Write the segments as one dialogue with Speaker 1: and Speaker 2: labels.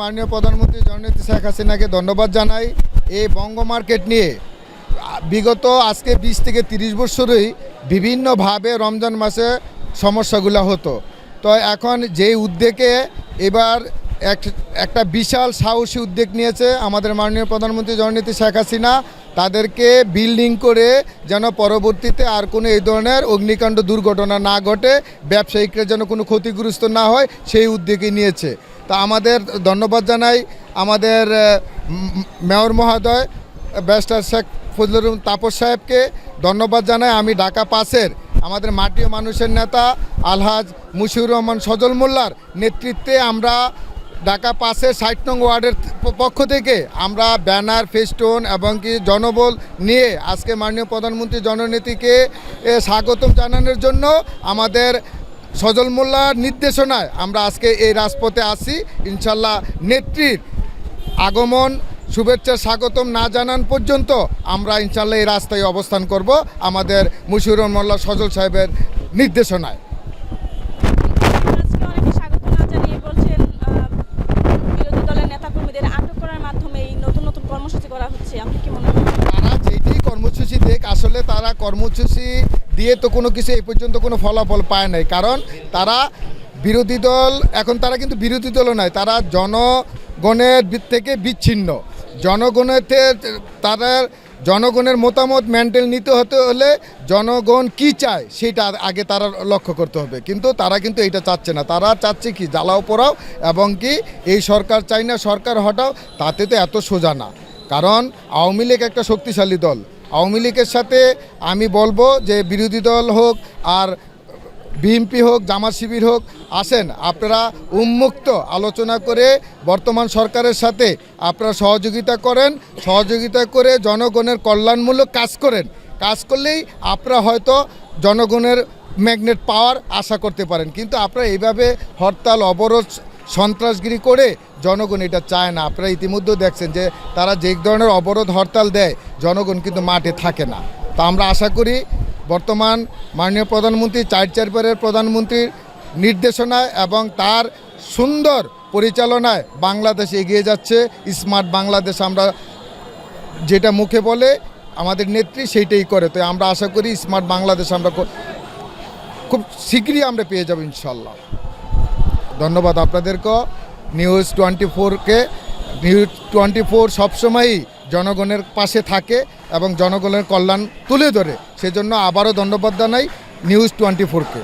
Speaker 1: মাননীয় প্রধানমন্ত্রী জননেত্রী শেখ হাসিনাকে ধন্যবাদ জানাই। এই বঙ্গ মার্কেট নিয়ে বিগত আজকে বিশ থেকে তিরিশ বছরই বিভিন্নভাবে রমজান মাসে সমস্যাগুলো হতো। তো এখন যেই উদ্যোগে এবার এক, একটা বিশাল সাহসী উদ্যোগ নিয়েছে আমাদের মাননীয় প্রধানমন্ত্রী জননেত্রী শেখ হাসিনা। তাদেরকে বিল্ডিং করে যেন পরবর্তীতে আর কোনো এই ধরনের অগ্নিকাণ্ড দুর্ঘটনা না ঘটে, ব্যবসায়িকরা যেন কোনো ক্ষতিগ্রস্ত না হয়, সেই উদ্যোগে নিয়েছে। তা আমাদের ধন্যবাদ জানাই। আমাদের মেয়র মহোদয়, ব্যারিস্টার শেখ ফজলুর তাপস সাহেবকে ধন্যবাদ জানাই। আমি ঢাকা পাসের আমাদের মাটিও মানুষের নেতা আলহাজ মুশিউর রহমান সজল মোল্লার নেতৃত্বে আমরা ঢাকা পাশের ষাট নং ওয়ার্ডের পক্ষ থেকে আমরা ব্যানার, ফেস্টুন এবং কি জনবল নিয়ে আজকে মাননীয় প্রধানমন্ত্রী জননীতিকে স্বাগতম জানানোর জন্য আমাদের সজল মোল্লার নির্দেশনায় আমরা আজকে এই রাজপথে আসি ইনশাল্লাহ নেত্রীর আগমন, শুভেচ্ছা, স্বাগতম না জানান পর্যন্ত আমরা ইনশাল্লাহ এই রাস্তায় অবস্থান করব আমাদের মুশিউর মোল্লা সজল সাহেবের নির্দেশনায়
Speaker 2: আজকে অনেকে স্বাগত না জানিয়ে বলছেন আহ, বিরোধী দলের নেতাকর্মীদের আটক করার মাধ্যমে এই নতুন নতুন কর্মসূচি করা হচ্ছে আপনি কি মনে করেন
Speaker 1: তারা যেটি কর্মসূচি দেখ আসলে তারা কর্মসূচি দিয়ে তো কোনো কিছু এই পর্যন্ত কোনো ফলাফল পায় নাই। কারণ তারা বিরোধী দল, এখন তারা কিন্তু বিরোধী দলও নয়, তারা জনগণের থেকে বিচ্ছিন্ন। জনগণের তারা জনগণের মতামত মেন্টেল নিতে হতে হলে জনগণ কি চায় সেটা আগে তারা লক্ষ্য করতে হবে। কিন্তু তারা কিন্তু এটা চাচ্ছে না। তারা চাচ্ছে কি জ্বালাও পোড়াও এবং কি এই সরকার চাই না, সরকার হটাও, তাতে তো এত সোজা না। কারণ আওয়ামী লীগ একটা শক্তিশালী দল। আওয়ামী লীগের সাথে আমি বলব যে বিরোধী দল হোক আর বিএনপি হোক, জামাত শিবির হোক, আসেন, আপনারা উন্মুক্ত আলোচনা করে বর্তমান সরকারের সাথে আপনারা সহযোগিতা করেন, সহযোগিতা করে জনগণের কল্যাণমূলক কাজ করেন। কাজ করলেই আপনারা হয়তো জনগণের ম্যাগনেট পাওয়ার আশা করতে পারেন। কিন্তু আপনারা এইভাবে হরতাল, অবরোধ সন্ত্রাসগিরি করে জনগণ এটা চায় না। আপনারা ইতিমধ্যে দেখছেন যে তারা যে ধরনের অবরোধ হরতাল দেয়, জনগণ কিন্তু মাঠে থাকে না। তা আমরা আশা করি বর্তমান মাননীয় প্রধানমন্ত্রী, চার চারবারের প্রধানমন্ত্রীর নির্দেশনায় এবং তার সুন্দর পরিচালনায় বাংলাদেশ এগিয়ে যাচ্ছে। স্মার্ট বাংলাদেশ আমরা যেটা মুখে বলে আমাদের নেত্রী সেইটাই করে। তো আমরা আশা করি স্মার্ট বাংলাদেশ আমরা খুব- শীঘ্রই আমরা পেয়ে যাব ইনশাল্লাহ। ধন্যবাদ আপনাদেরকেও নিউজ টোয়েন্টি ফোরকে নিউজ টোয়েন্টি ফোর সবসময়ই জনগণের পাশে থাকে এবং জনগণের কল্যাণ তুলে ধরে। সেজন্য আবারও ধন্যবাদ জানাই নিউজ টোয়েন্টি ফোরকে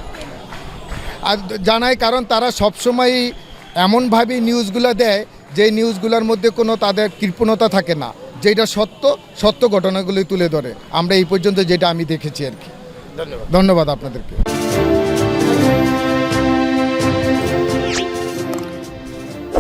Speaker 1: আর জানাই কারণ তারা সবসময়ই এমনভাবেই নিউজগুলো দেয় যে নিউজগুলোর মধ্যে কোনো তাদের কৃপণতা থাকে না। যেটা সত্য সত্য ঘটনাগুলি তুলে ধরে। আমরা এই পর্যন্ত যেটা আমি দেখেছি আর কি।
Speaker 3: ধন্যবাদ।
Speaker 1: ধন্যবাদ আপনাদেরকে।